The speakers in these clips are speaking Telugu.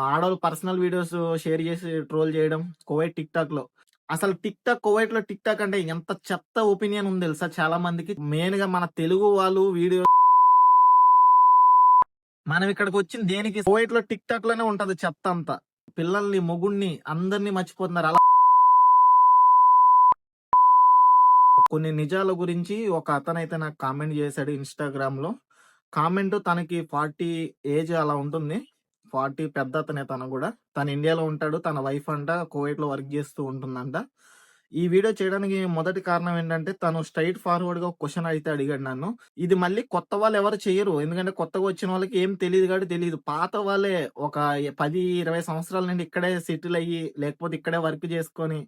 ఆడవాళ్ళు పర్సనల్ వీడియోస్ షేర్ చేసి ట్రోల్ చేయడం కోవైట్ టిక్ టాక్లో. అసలు టిక్ టాక్ కోవైట్లో టిక్ టాక్ అంటే ఎంత చెత్త ఒపీనియన్ ఉంది తెలుసా? చాలా మందికి మెయిన్గా మన తెలుగు వాళ్ళు వీడియో మనం ఇక్కడికి వచ్చింది దేనికి? కోవైట్లో టిక్ టాక్లోనే ఉంటది చెత్త అంతా. పిల్లల్ని మొగుణ్ణి అందరినీ మర్చిపోతున్నారు. అలా కొన్ని నిజాల గురించి ఒక అతనైతే నాకు కామెంట్ చేశాడు ఇన్స్టాగ్రామ్లో. కామెంట్ తనకి ఫార్టీ ఏజ్ అలా ఉంటుంది. ఫార్టీ పెద్ద అతనే తను కూడా. తను ఇండియాలో ఉంటాడు తన వైఫ్ అంట కువైట్ వర్క్ చేస్తూ ఉంటుందంట. ఈ వీడియో చేయడానికి మొదటి కారణం ఏంటంటే తను స్ట్రైట్ ఫార్వర్డ్గా క్వశ్చన్ అయితే అడిగాడు నన్ను. ఇది మళ్ళీ కొత్త వాళ్ళు ఎవరు చేయరు. ఎందుకంటే కొత్తగా వచ్చిన వాళ్ళకి ఏం తెలియదు కాబట్టి తెలియదు. పాత వాళ్ళే ఒక పది ఇరవై సంవత్సరాల నుండి ఇక్కడే సెటిల్ అయ్యి లేకపోతే ఇక్కడే వర్క్ చేసుకొని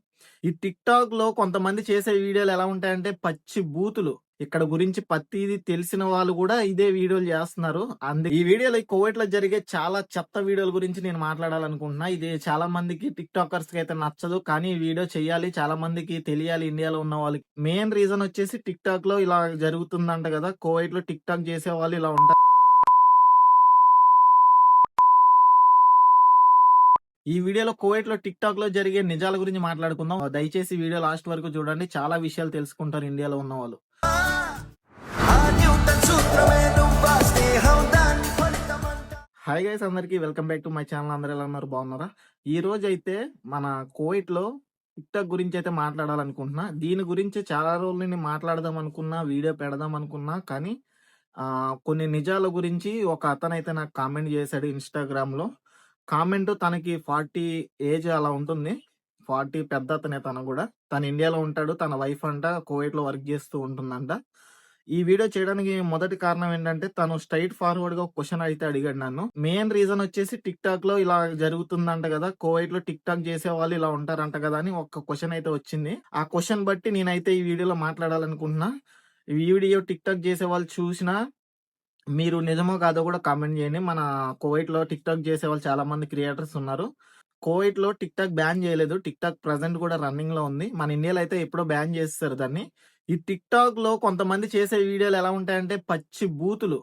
ఈ టిక్ టాక్లో కొంతమంది చేసే వీడియోలు ఎలా ఉంటాయంటే పచ్చి బూతులు. ఇక్కడ గురించి ప్రతిది తెలిసిన వాళ్ళు కూడా ఇదే వీడియోలు చేస్తున్నారు. అందు ఈ వీడియోలో కోవిడ్లో జరిగే చాలా చెత్త వీడియోల గురించి నేను మాట్లాడాలనుకుంటున్నా. ఇది చాలా మందికి టిక్ టాకర్స్కి అయితే నచ్చదు కానీ ఈ వీడియో చేయాలి. చాలా మందికి తెలియాలి ఇండియాలో ఉన్న వాళ్ళకి. మెయిన్ రీజన్ వచ్చేసి టిక్ టాక్లో ఇలా జరుగుతుందంట కదా కోవిడ్లో టిక్ టాక్ చేసే వాళ్ళు ఇలా ఉంటారు ఈ వీడియోలో కువైట్లో టిక్ టాక్లో జరిగే నిజాల గురించి మాట్లాడుకుందాం. దయచేసి వీడియో లాస్ట్ వరకు చూడండి. చాలా విషయాలు తెలుసుకుంటారు ఇండియాలో ఉన్న వాళ్ళు. హాయ్ గైస్ అందరికీ welcome back to my channel అందరూ ఎలా ఉన్నారు? బాగున్నారా? ఈ రోజు అయితే మన కోవిడ్లో టిక్టాక్ గురించి అయితే మాట్లాడాలనుకుంటున్నా. దీని గురించి చాలా రోజులు నేను మాట్లాడదాం అనుకున్నా వీడియో పెడదాం అనుకున్నా కానీ ఆ కొన్ని నిజాల గురించి ఒక అతను అయితే నాకు కామెంట్ చేశాడు ఇన్స్టాగ్రామ్లో. కామెంట్ తనకి ఫార్టీ ఏజ్ అలా ఉంటుంది. ఫార్టీ పెద్ద అతనే తను కూడా. తను ఇండియాలో ఉంటాడు తన వైఫ్ అంట కోవిడ్లో వర్క్ చేస్తూ ఉంటుందంట. ఈ వీడియో చేయడానికి మొదటి కారణం ఏంటంటే తను స్ట్రైట్ ఫార్వర్డ్గా క్వశ్చన్ అయితే అడిగాడు నన్ను. మెయిన్ రీజన్ వచ్చేసి టిక్ టాక్లో ఇలా జరుగుతుందంట కదా కోవైట్లో టిక్ టాక్ చేసే వాళ్ళు ఇలా ఉంటారంట కదా అని ఒక క్వశ్చన్ అయితే వచ్చింది. ఆ క్వశ్చన్ బట్టి నేనైతే ఈ వీడియోలో మాట్లాడాలనుకుంటున్నా. ఈ వీడియో టిక్ టాక్ చేసే వాళ్ళు చూసినా మీరు నిజమో కాదో కూడా కామెంట్ చేయండి. మన కోవిడ్లో టిక్ టాక్ చేసే వాళ్ళు చాలా మంది క్రియేటర్స్ ఉన్నారు. కోవిడ్లో టిక్ టాక్ బ్యాన్ చేయలేదు. టిక్ టాక్ ప్రజెంట్ కూడా రన్నింగ్లో ఉంది. మన ఇండియాలో అయితే ఎప్పుడో బ్యాన్ చేస్తారు దాన్ని. ఈ టిక్ టాక్లో కొంతమంది చేసే వీడియోలు ఎలా ఉంటాయంటే పచ్చి బూతులు.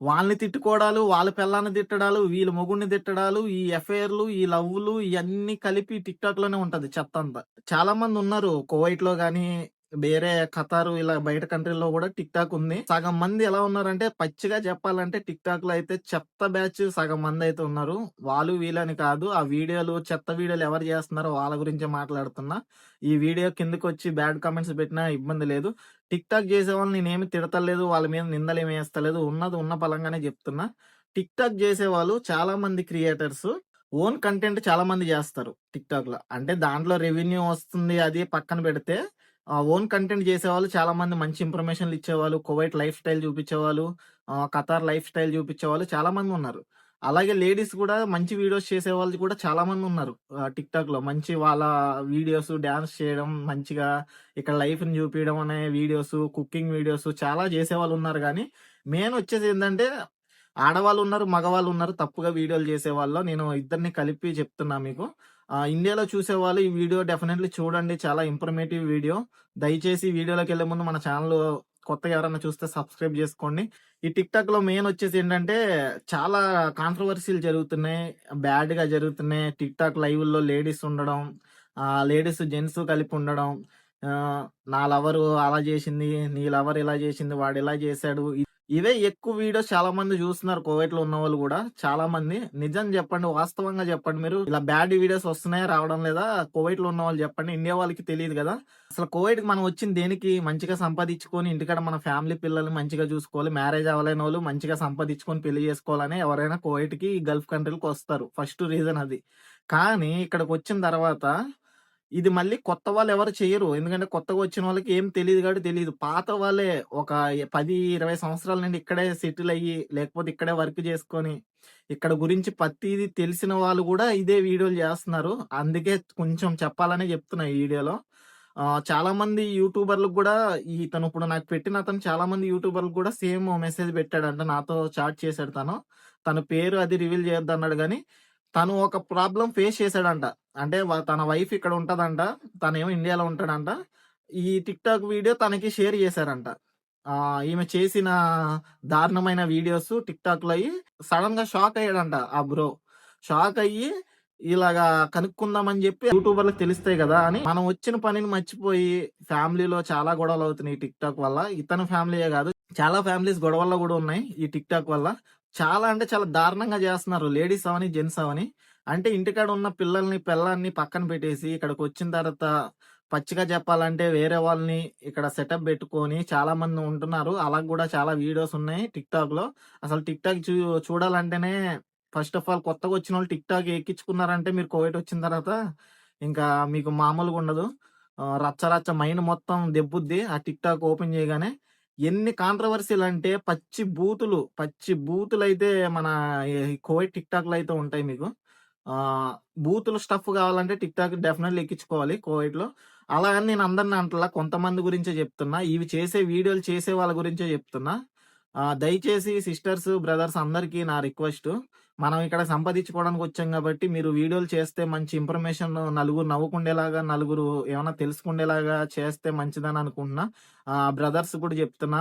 వాళ్ళని తిట్టుకోవడాలు వాళ్ళ పిల్లాన్ని తిట్టడాలు వీళ్ళ మొగుడిని తిట్టడాలు ఈ ఎఫ్ఐఆర్లు ఈ లవ్లు ఇవన్నీ కలిపి టిక్ టాక్లోనే ఉంటది చెత్త అంతా చాలా మంది ఉన్నారు కువైట్లో కానీ వేరే ఖతారు ఇలా బయట కంట్రీలో కూడా టిక్ టాక్ ఉంది. సగం మంది ఎలా ఉన్నారంటే పచ్చిగా చెప్పాలంటే టిక్ టాక్లో అయితే చెత్త బ్యాచ్ సగం మంది అయితే ఉన్నారు. వాళ్ళు వీళ్ళని కాదు ఆ వీడియోలు చెత్త వీడియోలు ఎవరు చేస్తున్నారో వాళ్ళ గురించి మాట్లాడుతున్నా. ఈ వీడియో కిందకి వచ్చి బ్యాడ్ కామెంట్స్ పెట్టినా ఇబ్బంది లేదు. టిక్ టాక్ చేసే వాళ్ళు నేనేమి తిడతలేదు వాళ్ళ మీద నిందలు ఏమి వేస్తలేదు ఉన్నది ఉన్న పలంగానే చెప్తున్నా. టిక్ టాక్ చేసే వాళ్ళు చాలా మంది క్రియేటర్స్ ఓన్ కంటెంట్ చాలా మంది చేస్తారు టిక్ టాక్లో అంటే దాంట్లో రెవెన్యూ వస్తుంది అది పక్కన పెడితే ఓన్ కంటెంట్ చేసేవాళ్ళు చాలా మంది మంచి ఇన్ఫర్మేషన్లు ఇచ్చేవాళ్ళు కువైట్ లైఫ్ స్టైల్ చూపించేవాళ్ళు ఖతార్ లైఫ్ స్టైల్ చూపించేవాళ్ళు చాలా మంది ఉన్నారు. అలాగే లేడీస్ కూడా మంచి వీడియోస్ చేసే వాళ్ళు కూడా చాలా మంది ఉన్నారు. టిక్ టాక్లో మంచి వాళ్ళ వీడియోస్ డాన్స్ చేయడం మంచిగా ఇక్కడ లైఫ్ని చూపించడం అనే వీడియోస్ కుకింగ్ వీడియోస్ చాలా చేసే వాళ్ళు ఉన్నారు. కానీ మెయిన్ వచ్చేసి ఏంటంటే ఆడవాళ్ళు ఉన్నారు మగవాళ్ళు ఉన్నారు తప్పుగా వీడియోలు చేసే వాళ్ళు నేను ఇద్దరిని కలిపి చెప్తున్నా మీకు. ఇండియాలో చూసే వాళ్ళు ఈ వీడియో డెఫినెట్లీ చూడండి. చాలా ఇన్ఫర్మేటివ్ వీడియో. దయచేసి వీడియోలోకి వెళ్ళే ముందు మన ఛానల్ కొత్తగా ఎవరైనా చూస్తే సబ్స్క్రైబ్ చేసుకోండి. ఈ టిక్ టాక్లో మెయిన్ వచ్చేసి ఏంటంటే చాలా కాంట్రవర్సీలు జరుగుతున్నాయి. బ్యాడ్గా జరుగుతున్నాయి. టిక్ టాక్ లైవ్లో లేడీస్ ఉండడం లేడీస్ జెంట్స్ కలిపి ఉండడం. నా లవరు అలా చేసింది నీ లవర్ ఇలా చేసింది వాడు ఇలా చేశాడు. ఇవే ఎక్కువ వీడియోస్ చాలా మంది చూస్తున్నారు కోవిడ్లో ఉన్న వాళ్ళు కూడా. చాలా మంది నిజం చెప్పండి వాస్తవంగా చెప్పండి మీరు. ఇలా బ్యాడ్ వీడియోస్ వస్తున్నాయా రావడం లేదా కోవిడ్లో ఉన్న వాళ్ళు చెప్పండి. ఇండియా వాళ్ళకి తెలియదు కదా. అసలు కోవిడ్ మనం వచ్చింది దేనికి? మంచిగా సంపాదించుకొని ఇంటికాడ మన ఫ్యామిలీ పిల్లల్ని మంచిగా చూసుకోవాలి మ్యారేజ్ అవ్వలేని వాళ్ళు మంచిగా సంపాదించుకొని పెళ్ళి చేసుకోవాలని ఎవరైనా కోవిడ్కి గల్ఫ్ కంట్రీలకు వస్తారు. ఫస్ట్ రీజన్ అది. కానీ ఇక్కడికి వచ్చిన తర్వాత ఇది మళ్ళీ కొత్త వాళ్ళు ఎవరు చేయరు ఎందుకంటే కొత్తగా వచ్చిన వాళ్ళకి ఏం తెలియదు కాబట్టి తెలియదు పాత వాళ్ళే ఒక పది ఇరవై సంవత్సరాల నుండి ఇక్కడే సెటిల్ అయ్యి లేకపోతే ఇక్కడే వర్క్ చేసుకొని ఇక్కడ గురించి ప్రతిది తెలిసిన వాళ్ళు కూడా ఇదే వీడియోలు చేస్తున్నారు. అందుకే కొంచెం చెప్పాలని చెప్తున్నా ఈ వీడియోలో. చాలా మంది యూట్యూబర్లకు కూడా ఈ తను ఇప్పుడు నాకు పెట్టిన అతను చాలా మంది యూట్యూబర్లకు కూడా సేమ్ మెసేజ్ పెట్టాడంట. నాతో చాట్ చేశాడు తను. తన పేరు అది రివీల్ చేయొద్దు అన్నాడు కానీ తను ఒక ప్రాబ్లం ఫేస్ చేశాడంట. అంటే తన వైఫ్ ఇక్కడ ఉంటదంట. తనేమో ఇండియాలో ఉంటాడంట. ఈ టిక్ టాక్ వీడియో తనకి షేర్ చేశారంట. ఆ ఈమె చేసిన దారుణమైన వీడియోస్ టిక్ టాక్లో అయ్యి సడన్గా షాక్ అయ్యాడంట ఆ బ్రో. షాక్ అయ్యి ఇలాగా కనుక్కుందామని చెప్పి యూట్యూబర్లకు తెలుస్తాయి కదా అని మనం వచ్చిన పనిని మర్చిపోయి ఫ్యామిలీలో చాలా గొడవలు అవుతున్నాయి టిక్ టాక్ వల్ల. ఇతని ఫ్యామిలీయే కాదు చాలా ఫ్యామిలీస్ గొడవల్లో కూడా ఉన్నాయి ఈ టిక్ టాక్ వల్ల. చాలా అంటే చాలా దారుణంగా చేస్తున్నారు. లేడీస్ అవని జెంట్స్ అవని. అంటే ఇంటికాడ ఉన్న పిల్లల్ని పిల్లల్ని పక్కన పెట్టేసి ఇక్కడికి వచ్చిన తర్వాత పచ్చిగా చెప్పాలంటే వేరే వాళ్ళని ఇక్కడ సెటప్ పెట్టుకొని చాలా మంది ఉంటున్నారు. అలా కూడా చాలా వీడియోస్ ఉన్నాయి టిక్ టాక్లో. అసలు టిక్ టాక్ చూ చూడాలంటేనే ఫస్ట్ ఆఫ్ ఆల్ కొత్తగా వచ్చిన వాళ్ళు టిక్ టాక్ ఎక్కించుకున్నారంటే మీరు కోవిడ్ వచ్చిన తర్వాత ఇంకా మీకు మామూలుగా ఉండదు. రచ్చ రచ్చ మైండ్ మొత్తం దెబ్బుద్ది ఆ టిక్ టాక్ ఓపెన్ చేయగానే. ఎన్ని కాంట్రవర్సీలు అంటే పచ్చి బూతులు పచ్చి బూతులు అయితే మన కోవిడ్ టిక్ టాక్లు అయితే ఉంటాయి మీకు. బూతులు స్టఫ్ కావాలంటే టిక్ టాక్ డెఫినెట్లీ ఎక్కించుకోవాలి కోవిడ్లో. అలా అని నేను అందరిని అంటలా కొంతమంది గురించే చెప్తున్నా. ఇవి చేసే వీడియోలు చేసే వాళ్ళ గురించే చెప్తున్నా. దయచేసి సిస్టర్స్ బ్రదర్స్ అందరికీ నా రిక్వెస్ట్. మనం ఇక్కడ సంపాదించుకోవడానికి వచ్చాం కాబట్టి మీరు వీడియోలు చేస్తే మంచి ఇన్ఫర్మేషన్ నలుగురు నవ్వుకుండేలాగా నలుగురు ఏమైనా తెలుసుకుండేలాగా చేస్తే మంచిదని అనుకుంటున్నా. బ్రదర్స్ కూడా చెప్తున్నా.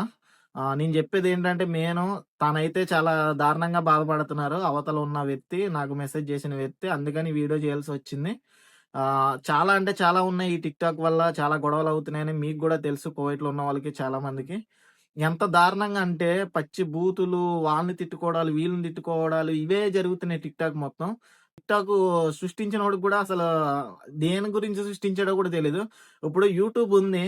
నేను చెప్పేది ఏంటంటే నేను తనైతే చాలా దారుణంగా బాధపడుతున్నారు. అవతల ఉన్న వ్యక్తి నాకు మెసేజ్ చేసిన వ్యక్తి అందుకని వీడియో చేయాల్సి వచ్చింది. చాలా అంటే చాలా ఉన్నాయి ఈ టిక్ టాక్ వల్ల చాలా గొడవలు అవుతున్నాయని మీకు కూడా తెలుసు. కోవిట్లో ఉన్న వాళ్ళకి చాలా మందికి. ఎంత దారుణంగా అంటే పచ్చి బూతులు వాళ్ళని తిట్టుకోవడాలు వీళ్ళని తిట్టుకోవడాలు ఇవే జరుగుతున్నాయి టిక్ టాక్ మొత్తం. టిక్ టాక్ సృష్టించిన వాడికి కూడా అసలు దేని గురించి సృష్టించాడో కూడా తెలియదు ఇప్పుడు యూట్యూబ్ ఉంది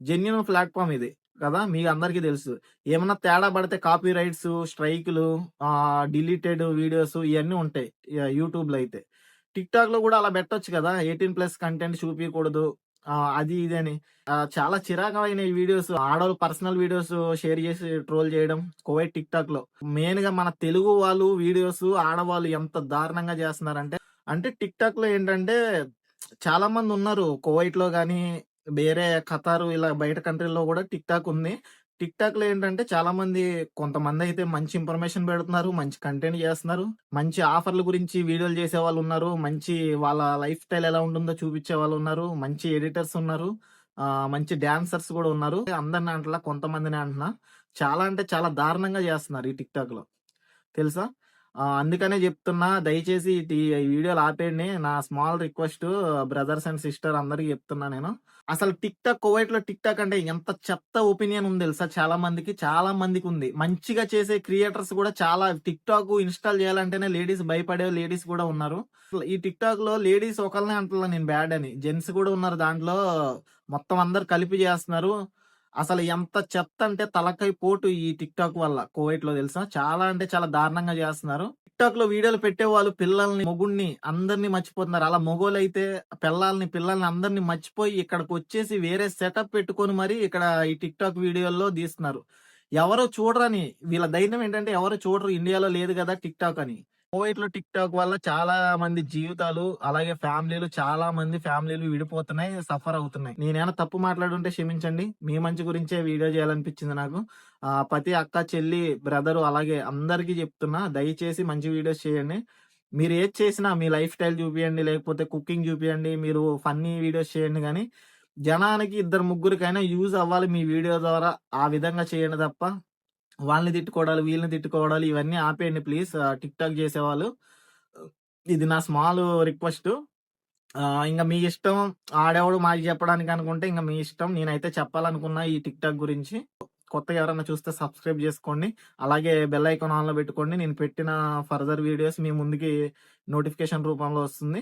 జెన్యున్ ప్లాట్ఫామ్ ఇది కదా? మీకు అందరికీ తెలుసు. ఏమన్నా తేడా పడితే కాపీ రైట్స్ స్ట్రైకులు డిలీటెడ్ వీడియోస్ ఇవన్నీ ఉంటాయి యూట్యూబ్లో అయితే. టిక్ టాక్లో కూడా అలా పెట్టొచ్చు కదా? ఎయిటీన్ ప్లస్ కంటెంట్ చూపించకూడదు అది ఇది అని చాలా చిరాకమైన ఈ వీడియోస్ ఆడవాళ్ళు పర్సనల్ వీడియోస్ షేర్ చేసి ట్రోల్ చేయడం కోవైట్ టిక్ టాక్లో మెయిన్గా మన తెలుగు వాళ్ళు వీడియోస్ ఆడవాళ్ళు ఎంత దారుణంగా చేస్తున్నారంటే అంటే టిక్ టాక్లో ఏంటంటే చాలా మంది ఉన్నారు కువైట్లో కానీ వేరే ఖతారు ఇలా బయట కంట్రీలో కూడా టిక్ టాక్ ఉంది. టిక్ టాక్లో ఏంటంటే చాలా మంది కొంతమంది అయితే మంచి ఇన్ఫర్మేషన్ పెడుతున్నారు మంచి కంటెంట్ చేస్తున్నారు మంచి ఆఫర్ల గురించి వీడియోలు చేసే వాళ్ళు ఉన్నారు మంచి వాళ్ళ లైఫ్ స్టైల్ ఎలా ఉంటుందో చూపించే వాళ్ళు ఉన్నారు మంచి ఎడిటర్స్ ఉన్నారు మంచి డాన్సర్స్ కూడా ఉన్నారు. అందరిని అంటలా కొంతమందిని అంటున్నా చాలా అంటే చాలా దారుణంగా చేస్తున్నారు ఈ టిక్ టాక్లో తెలుసా? అందుకనే చెప్తున్నా దయచేసి ఈ వీడియోలు ఆపేయండి. నా small request brothers and sister అందరికి చెప్తున్నా నేను. అసలు టిక్ టాక్ కువైట్లో టిక్ టాక్ అంటే ఎంత చెత్త ఒపీనియన్ ఉంది తెలుసా? చాలా మందికి చాలా మందికి ఉంది. మంచిగా చేసే క్రియేటర్స్ కూడా చాలా టిక్ టాక్ ఇన్స్టాల్ చేయాలంటేనే లేడీస్ భయపడే లేడీస్ కూడా ఉన్నారు. ఈ టిక్ టాక్లో లేడీస్ ఒకళ్ళనే అంటున్నా నేను బ్యాడ్ అని. జెంట్స్ కూడా ఉన్నారు దాంట్లో. మొత్తం అందరు కలిపి చేస్తున్నారు. అసలు ఎంత చెత్త అంటే తలకాయ పోటు ఈ టిక్ టాక్ వల్ల కోవిడ్లో తెలుసా? చాలా అంటే చాలా దారుణంగా చేస్తున్నారు. టిక్ టాక్లో వీడియోలు పెట్టే వాళ్ళు పిల్లల్ని మొగుడిని అందరినీ మర్చిపోతున్నారు. అలా మొగోలు అయితే పిల్లల్ని పిల్లల్ని అందరినీ మర్చిపోయి ఇక్కడికి వచ్చేసి వేరే సెటప్ పెట్టుకొని మరి ఇక్కడ ఈ టిక్ టాక్ వీడియోల్లో తీస్తున్నారు. ఎవరో చూడరని వీళ్ళ ధైర్యం ఏంటంటే ఎవరు చూడరు ఇండియాలో లేదు కదా టిక్ టాక్ అని. కోవిడ్ టిక్ టాక్ వల్ల చాలా మంది జీవితాలు అలాగే ఫ్యామిలీలు చాలా మంది ఫ్యామిలీలు విడిపోతున్నాయి సఫర్ అవుతున్నాయి. నేనేమైనా తప్పు మాట్లాడుంటే క్షమించండి. మీ మంచి గురించే వీడియో చేయాలనిపించింది నాకు. ఆ, ప్రతి అక్క చెల్లి బ్రదరు అలాగే అందరికీ చెప్తున్నా దయచేసి మంచి వీడియోస్ చేయండి. మీరు ఏది చేసినా మీ లైఫ్ స్టైల్ చూపియండి లేకపోతే కుకింగ్ చూపియండి మీరు ఫన్నీ వీడియోస్ చేయండి కానీ జనానికి ఇద్దరు ముగ్గురికైనా యూజ్ అవ్వాలి మీ వీడియో ద్వారా ఆ విధంగా చేయండి తప్ప వాళ్ళని తిట్టుకోవడాలు వీళ్ళని తిట్టుకోవడాలు ఇవన్నీ ఆపేయండి ప్లీజ్. టిక్ టాక్ చేసేవాళ్ళు. ఇది నా స్మాల్ రిక్వెస్ట్. ఇంకా మీ ఇష్టం ఆడేవాడు మాకు చెప్పడానికి అనుకుంటే ఇంకా మీ ఇష్టం. నేనైతే చెప్పాలనుకున్నా ఈ టిక్ టాక్ గురించి. కొత్తగా ఎవరైనా చూస్తే సబ్స్క్రైబ్ చేసుకోండి. అలాగే బెల్ ఐకాన్ ఆన్లో పెట్టుకోండి. నేను పెట్టిన ఫర్దర్ వీడియోస్ మీ ముందుకి నోటిఫికేషన్ రూపంలో వస్తుంది.